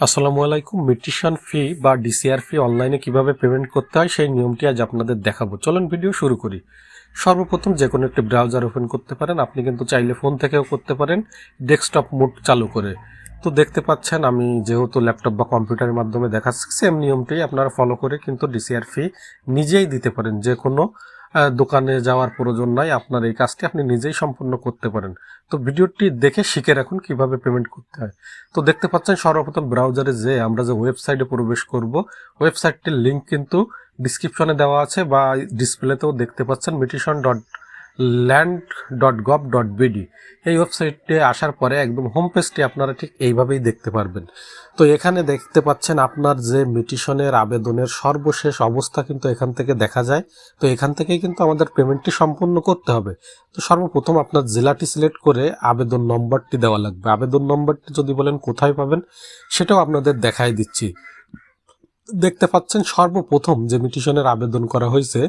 আসসালামু আলাইকুম। মিটিশন ফি বা ডিসিআর ফি অনলাইনে কীভাবে পেমেন্ট করতে হয় সেই নিয়মটি আজ আপনাদের দেখাবো। চলুন ভিডিও শুরু করি। সর্বপ্রথম যে কোনো একটি ব্রাউজার ওপেন করতে পারেন। আপনি কিন্তু চাইলে ফোন থেকেও করতে পারেন। ডেস্কটপ মোড চালু করে। তো দেখতে পাচ্ছেন, আমি যেহেতু ল্যাপটপ বা কম্পিউটারের মাধ্যমে দেখাচ্ছি সেম নিয়মটি আপনারা ফলো করে কিন্তু ডিসিআর ফি নিজেই দিতে পারেন। যে কোনো দোকানে যাওয়ার প্রয়োজন নাই। আপনার এই কাজটি আপনি নিজেই সম্পন্ন করতে পারেন। তো ভিডিওটি দেখে শিখে রাখুন কীভাবে পেমেন্ট করতে হয়। তো দেখতে পাচ্ছেন সর্বপ্রথম ব্রাউজারে যে আমরা যে ওয়েবসাইটে প্রবেশ করব ওয়েবসাইটটির লিঙ্ক কিন্তু ডিসক্রিপশনে দেওয়া আছে বা ডিসপ্লেতেও দেখতে পাচ্ছেন mutation dot land dot gov dot BD এই ওয়েবসাইটে আসার পরে একদম হোম পেজটি আপনারা ঠিক এইভাবেই দেখতে পারবেন। তো এখানে দেখতে পাচ্ছেন আপনার যে মিটিশনের আবেদনের সর্বশেষ অবস্থা কিন্তু এখান থেকে দেখা যায়। তো এখান থেকেই কিন্তু আমাদের পেমেন্টটি সম্পূর্ণ করতে হবে। তো সর্বপ্রথম আপনার জেলাটি সিলেক্ট করে আবেদন নম্বরটি দেওয়া লাগবে। আবেদন নম্বরটি যদি বলেন কোথায় পাবেন, সেটাও আপনাদের দেখাই দিচ্ছি। দেখতে পাচ্ছেন সর্বপ্রথম যে মিটিশনের আবেদন করা হয়েছে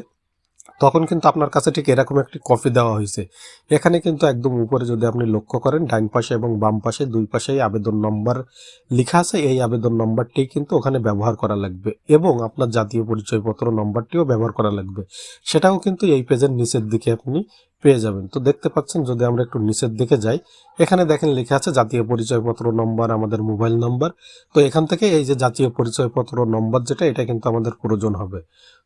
তখন কিন্তু আপনার কাছে ঠিক এরকম একটি কপি দেওয়া হয়েছে। এখানে কিন্তু একদম উপরে যদি আপনি লক্ষ্য করেন ডাইন পাশে এবং বাম পাশে দুই পাশেই আবেদন নম্বর লেখা আছে। এই আবেদন নম্বরটি কিন্তু ওখানে ব্যবহার করা লাগবে এবং আপনার জাতীয় পরিচয়পত্র নম্বরটিও ব্যবহার করা লাগবে। সেটাও কিন্তু এই পেজের নিচের দিকে আপনি পেয়ে যাবেন। তো দেখতে পাচ্ছেন, যদি আমরা একটু নিচের দিকে যাই, এখানে দেখেন লেখা আছে জাতীয় পরিচয়পত্র নম্বর, আমাদের মোবাইল নম্বর। তো এখান থেকে এই যে জাতীয় পরিচয়পত্র নম্বর যেটা, এটা কিন্তু আমাদের প্রয়োজন হবে।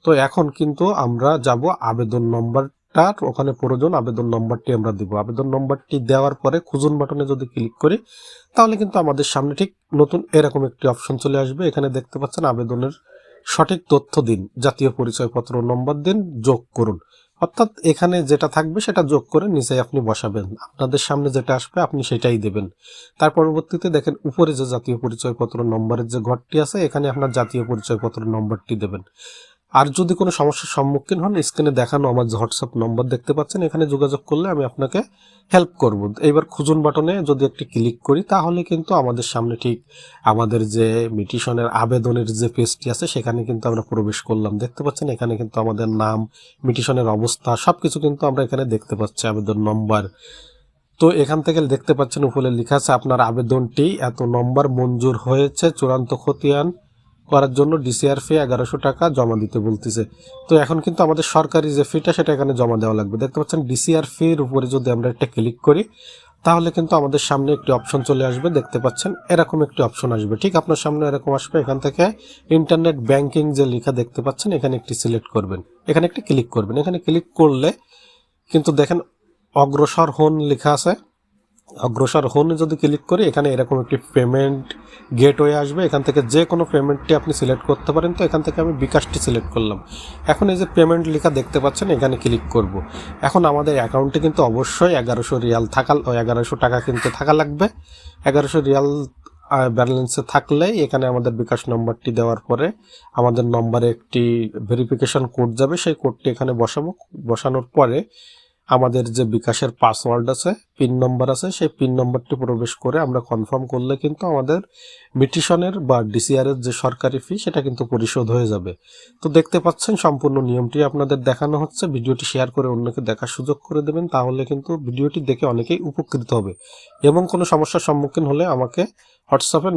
তো এখন কিন্তু আমরা যাব আবেদন নম্বরটার, ওখানে প্রয়োজন আবেদন নম্বরটি আমরা দিব। আবেদন নম্বরটি দেওয়ার পরে খুঁজুন বাটনে যদি ক্লিক করি, তাহলে কিন্তু আমাদের সামনে ঠিক নতুন এরকম একটি অপশন চলে আসবে। এখানে দেখতে পাচ্ছেন আবেদনের সঠিক তথ্য দিন, জাতীয় পরিচয়পত্র নম্বর দিন যোগ করুন। অর্থাৎ এখানে যেটা থাকবে সেটা যোগ করে নিচে আপনি বসাবেন। আপনাদের সামনে যেটা আসবে, আপনি সেটাই দেবেন। তার পরবর্তীতে দেখেন, উপরে যে জাতীয় পরিচয়পত্র নম্বরের যে ঘরটি আছে, এখানে আপনার জাতীয় পরিচয়পত্র নম্বরটি দেবেন। আর যদি কোনো সমস্যার সম্মুখীন হন স্ক্রিনে দেখানো আমার হোয়াটসঅ্যাপ নম্বর দেখতে পাচ্ছেন, এখানে যোগাযোগ করলে আমি আপনাকে হেল্প করব। এইবার খুঁজুন বাটনে যদি একটি ক্লিক করি, তাহলে কিন্তু আমাদের সামনে ঠিক আমাদের যে মিটিশনের আবেদনের যে পেজটি আছে, সেখানে কিন্তু আমরা প্রবেশ করলাম। দেখতে পাচ্ছেন, এখানে কিন্তু আমাদের নাম, মিটিশনের অবস্থা সব কিছু কিন্তু আমরা এখানে দেখতে পাচ্ছি, আবেদন নম্বর তো এখান থেকে দেখতে পাচ্ছেন, উপরে লেখা আছে, আপনার আবেদনটি এত নম্বর মঞ্জুর হয়েছে, চূড়ান্ত খতিয়ান করার জন্য ডিসিআর ফি এগারোশো টাকা জমা দিতে বলতেছে। তো এখন কিন্তু আমাদের সরকারি যে ফিটা সেটা এখানে জমা দেওয়া লাগবে। দেখতে পাচ্ছেন ডিসিআর ফির উপরে যদি আমরা একটা ক্লিক করি, তাহলে কিন্তু আমাদের সামনে একটি অপশন চলে আসবে। দেখতে পাচ্ছেন, এরকম একটি অপশন আসবে। ঠিক আপনার সামনে এরকম আসবে, এখান থেকে ইন্টারনেট ব্যাংকিং যে লেখা দেখতে পাচ্ছেন, এখানে একটি সিলেক্ট করবেন। এখানে একটি ক্লিক করবেন। এখানে ক্লিক করলে কিন্তু দেখেন অগ্রসর হন লেখা আছে। অগ্রসর হন, যদি ক্লিক করি, এখানে এরকম একটি পেমেন্ট গেটওয়ে আসবে। এখান থেকে যে কোনো পেমেন্টটি আপনি সিলেক্ট করতে পারেন। তো এখান থেকে আমি বিকাশটি সিলেক্ট করলাম। এখন এই যে পেমেন্ট লেখা দেখতে পাচ্ছেন, এখানে ক্লিক করব। এখন আমাদের অ্যাকাউন্টে কিন্তু অবশ্যই এগারোশো রিয়াল থাকা, এগারোশো টাকা কিন্তু থাকা লাগবে। এগারোশো রিয়াল ব্যালেন্সে থাকলেই এখানে আমাদের বিকাশ নম্বরটি দেওয়ার পরে আমাদের নম্বরে একটি ভেরিফিকেশন কোড যাবে। সেই কোডটি এখানে বসাবো। বসানোর পরে আমাদের যে বিকাশের পাসওয়ার্ড আছে পিন নম্বর আছে, সেই পিন নম্বরটি প্রবেশ করে আমরা কনফার্ম করলে কিন্তু আমাদের মিটিশনের বা ডিসিআর এর যে সরকারি ফি সেটা কিন্তু পরিশোধ হয়ে যাবে। তো দেখতে পাচ্ছেন, সম্পূর্ণ নিয়মটি আপনাদের দেখানো হচ্ছে। ভিডিওটি শেয়ার করে অন্যকে দেখার সুযোগ করে দেবেন, তাহলে কিন্তু ভিডিওটি দেখে অনেকেই উপকৃত হবে। এবং কোনো সমস্যার সম্মুখীন হলে আমাকে হোয়াটসঅ্যাপে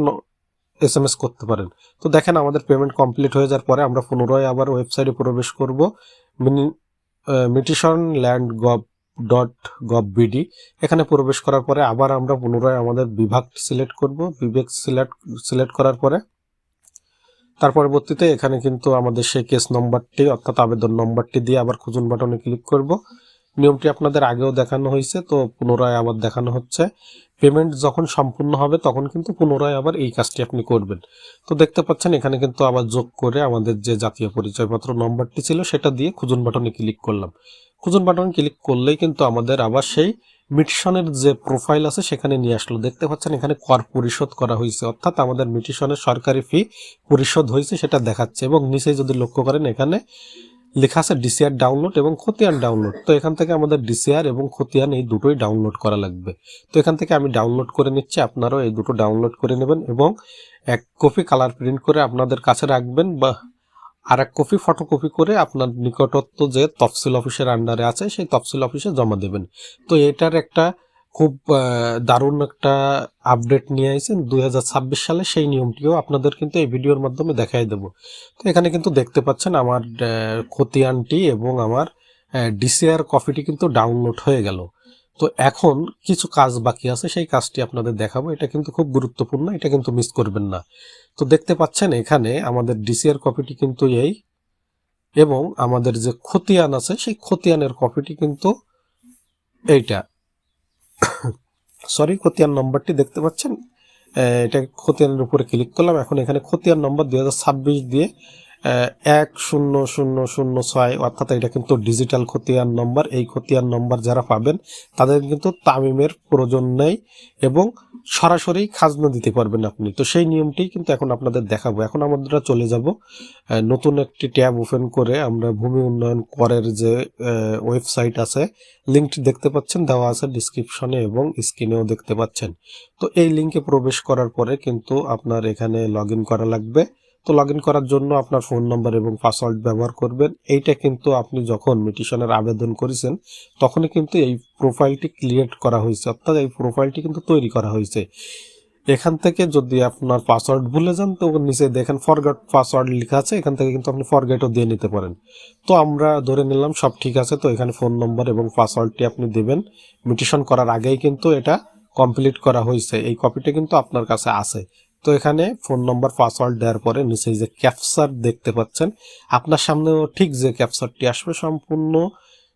এস এম এস করতে পারেন। তো দেখেন, আমাদের পেমেন্ট কমপ্লিট হয়ে যাওয়ার পরে আমরা পুনরায় আবার ওয়েবসাইটে প্রবেশ করব। Mini mutation land gov dot gov BD এখানে প্রবেশ করার পরে আবার আমরা পুনরায় আমাদের বিভাগ সিলেক্ট করব। বিভাগ সিলেক্ট সিলেক্ট করার পরে তার পরবর্তীতে এখানে কিন্তু আমাদের সেই কেস নম্বরটি অর্থাৎ আবেদন নম্বরটি দিয়ে আবার খুঁজুন বাটনে ক্লিক করব। নিয়মটি আপনাদের আগেও দেখানো হয়েছে, তো পুনরায় আবার দেখানো হচ্ছে। পেমেন্ট যখন সম্পূর্ণ হবে, তখন কিন্তু পুনরায় আবার এই কাজটি আপনি করবেন। তো দেখতে পাচ্ছেন, এখানে কিন্তু আবার যোগ করে আমাদের যে জাতীয় পরিচয়পত্র নম্বরটি ছিল, সেটা দিয়ে খুঁজুন বাটনে ক্লিক করলাম। খুঁজুন বাটনে ক্লিক করলেই কিন্তু আমাদের আবার সেই মিটিশনের যে প্রোফাইল আছে, সেখানে নিয়ে আসলো। দেখতে পাচ্ছেন, এখানে কর পরিশোধ করা হয়েছে, অর্থাৎ আমাদের মিটিশনের সরকারি ফি পরিশোধ হয়েছে, সেটা দেখাচ্ছে। এবং নিচে যদি লক্ষ্য করেন, এখানে লেখা আছে ডিসিআর ডাউনলোড এবং খতিয়ান ডাউনলোড তো এখান থেকে আমাদের ডিসিআর এবং খতিয়ান এই দুটোই ডাউনলোড করা লাগবে। তো এখান থেকে আমি ডাউনলোড করে নিচ্ছি, আপনারাও এই দুটো ডাউনলোড করে নেবেন এবং এক কপি কালার প্রিন্ট করে আপনাদের কাছে রাখবেন বা আর এক কপি ফটোকপি করে আপনার নিকটত্ব যে তফসিল অফিসের আন্ডারে আছে, সেই তফসিল অফিসে জমা দেবেন। তো এটার একটা খুব দারুণ একটা আপডেট নিয়ে আইছেন। দুই হাজার ছাব্বিশ সালে সেই নিয়মটিও আপনাদের কিন্তু এই ভিডিওর মাধ্যমে দেখাই দেব। তো এখানে কিন্তু দেখতে পাচ্ছেন আমার খতিয়ানটি এবং আমার ডিসিআর কপিটি কিন্তু ডাউনলোড হয়ে গেল। তো এখন কিছু কাজ বাকি আছে, সেই কাজটি আপনাদের দেখাবো। এটা কিন্তু খুব গুরুত্বপূর্ণ, এটা কিন্তু মিস করবেন না। তো দেখতে পাচ্ছেন এখানে আমাদের ডিসিআর কপিটি কিন্তু এই এবং আমাদের যে খতিয়ান আছে, সেই খতিয়ানের কপিটি কিন্তু এইটা। সরি খতিয়ান নম্বরটি দেখতে পাচ্ছেন? এটা খতিয়ানের উপরে ক্লিক করলাম। এখন এখানে খতিয়ান নম্বর দুই হাজার ছাব্বিশ দিয়ে এক শূন্য শূন্য শূন্য ছয়, অর্থাৎ এটা কিন্তু ডিজিটাল খতিয়ান নম্বর এই খতিয়ান নম্বর যারা পাবেন, তাদের কিন্তু তামিমের প্রয়োজন নেই এবং সরাসরি খাজনা দিতে পারবেন আপনি। তো সেই নিয়মটি কিন্তু এখন আপনাদের দেখাবো। এখন আমরা চলে যাব নতুন একটি ট্যাব ওপেন করে আমরা ভূমি উন্নয়ন করের যে ওয়েবসাইট আছে লিঙ্কটি দেখতে পাচ্ছেন, দেওয়া আছে ডিসক্রিপশনে এবং স্ক্রিনেও দেখতে পাচ্ছেন। তো এই লিঙ্কে প্রবেশ করার পরে কিন্তু আপনার এখানে লগ করা লাগবে। তো লগ করার জন্য আপনার ফোন নাম্বার এবং পাসওয়ার্ড ব্যবহার করবেন। এইটা কিন্তু আপনি যখন মিটিশনের আবেদন করেছেন, তখনই কিন্তু এই প্রোফাইলটি ক্রিয়েট করা হয়েছে। অর্থাৎ এই প্রোফাইলটি কিন্তু তৈরি করা হয়েছে। এখান থেকে যদি আপনার পাসওয়ার্ড ভুলে যান, তো নিচে দেখেন ফরগেট পাসওয়ার্ড লেখা আছে, এখান থেকে কিন্তু আপনি ফরগেটও দিয়ে নিতে পারেন। তো আমরা ধরে নিলাম সব ঠিক আছে, তো এখানে ফোন নম্বর এবং পাসওয়ার্ডটি আপনি দেবেন। মিটিশন করার আগেই কিন্তু এটা কমপ্লিট করা হয়েছে। এই কপিটা কিন্তু আপনার কাছে আছে। তো এখানে ফোন নম্বর পাসওয়ার্ড দেওয়ার পরে নিচে যে ক্যাপচার দেখতে পাচ্ছেন, আপনার সামনেও ঠিক যে ক্যাপচারটি আসবে সম্পূর্ণ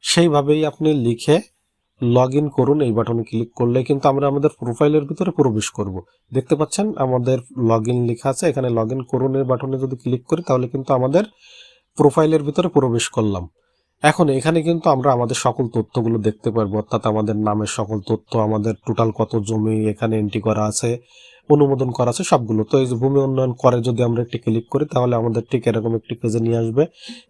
সেইভাবেই আপনি লিখে লগ ইন করুন, এই বাটনে ক্লিক করলে কিন্তু আমরা আমাদের প্রোফাইলের ভিতরে প্রবেশ করব। দেখতে পাচ্ছেন আমাদের লগ ইন লেখা আছে, এখানে লগ ইন করুন এর বাটনে যদি ক্লিক করি তাহলে কিন্তু আমাদের প্রোফাইলের ভিতরে প্রবেশ করলাম। এখন এখানে কিন্তু আমরা আমাদের সকল তথ্যগুলো দেখতে পারব, অর্থাৎ আমাদের নামের সকল তথ্য, আমাদের টোটাল কত জমি, এখানে এন্ট্রি করা আছে অনুমোদন করা আছে সবগুলো। তো এই যে ভূমি উন্নয়ন করে যদি আমরা একটি ক্লিক করি, তাহলে আমাদের ঠিক এরকম একটি পেজে নিয়ে আসবে।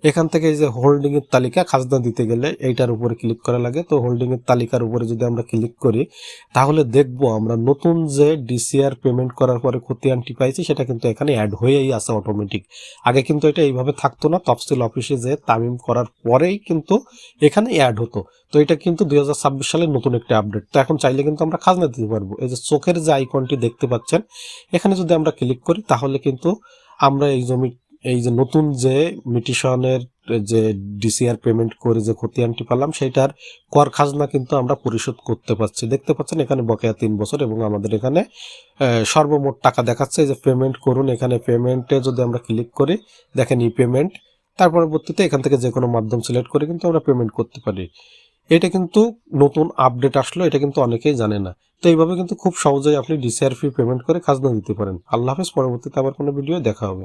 এখান থেকে এই যে হোল্ডিং এর তালিকা খাজনা দিতে গেলে এইটার উপরে ক্লিক করা লাগে। তো হোল্ডিং এর তালিকার উপরে যদি আমরা ক্লিক করি, তাহলে দেখব আমরা নতুন যে ডিসিআর পেমেন্ট করার পরে খতিয়ানটি পাইছি, সেটা কিন্তু এখানে অ্যাড হয়েই আছে অটোমেটিক আগে কিন্তু এটা এইভাবে থাকতো না, তফসিল অফিসে যে তামিম করার পরেই কিন্তু এখানে অ্যাড হতো। তো এটা কিন্তু দুই সালের নতুন একটা আপডেট তো এখন চাইলে কিন্তু আমরা খাজনা দিতে পারব। এই যে চোখের যে আইকনটি দেখতে পাচ্ছেন। এখানে যদি আমরা ক্লিক করি, তাহলে কিন্তু আমরা এই জমি এই যে নতুন যে মিটিশনের যে ডিসিআর পেমেন্ট করে যে খতিয়ানটি পেলাম সেটার কর খাজনা কিন্তু আমরা পরিশোধ করতে পারছি। দেখতে পাচ্ছেন এখানে বকেয়া তিন বছর এবং আমাদের এখানে সর্বমোট টাকা দেখাচ্ছে। যে পেমেন্ট করুন, এখানে পেমেন্টে যদি আমরা ক্লিক করি, দেখেন ই পেমেন্ট তার পরবর্তীতে এখান থেকে যে কোনো মাধ্যম সিলেক্ট করে কিন্তু আমরা পেমেন্ট করতে পারি। এটা কিন্তু নতুন আপডেট আসলো, এটা কিন্তু অনেকেই জানে না। তো এইভাবে কিন্তু খুব সহজেই আপনি ডিসিআর ফি পেমেন্ট করে খাজনা দিতে পারেন। আল্লাহ হাফেজ, পরবর্তীতে আবার কোনো ভিডিও দেখা হবে।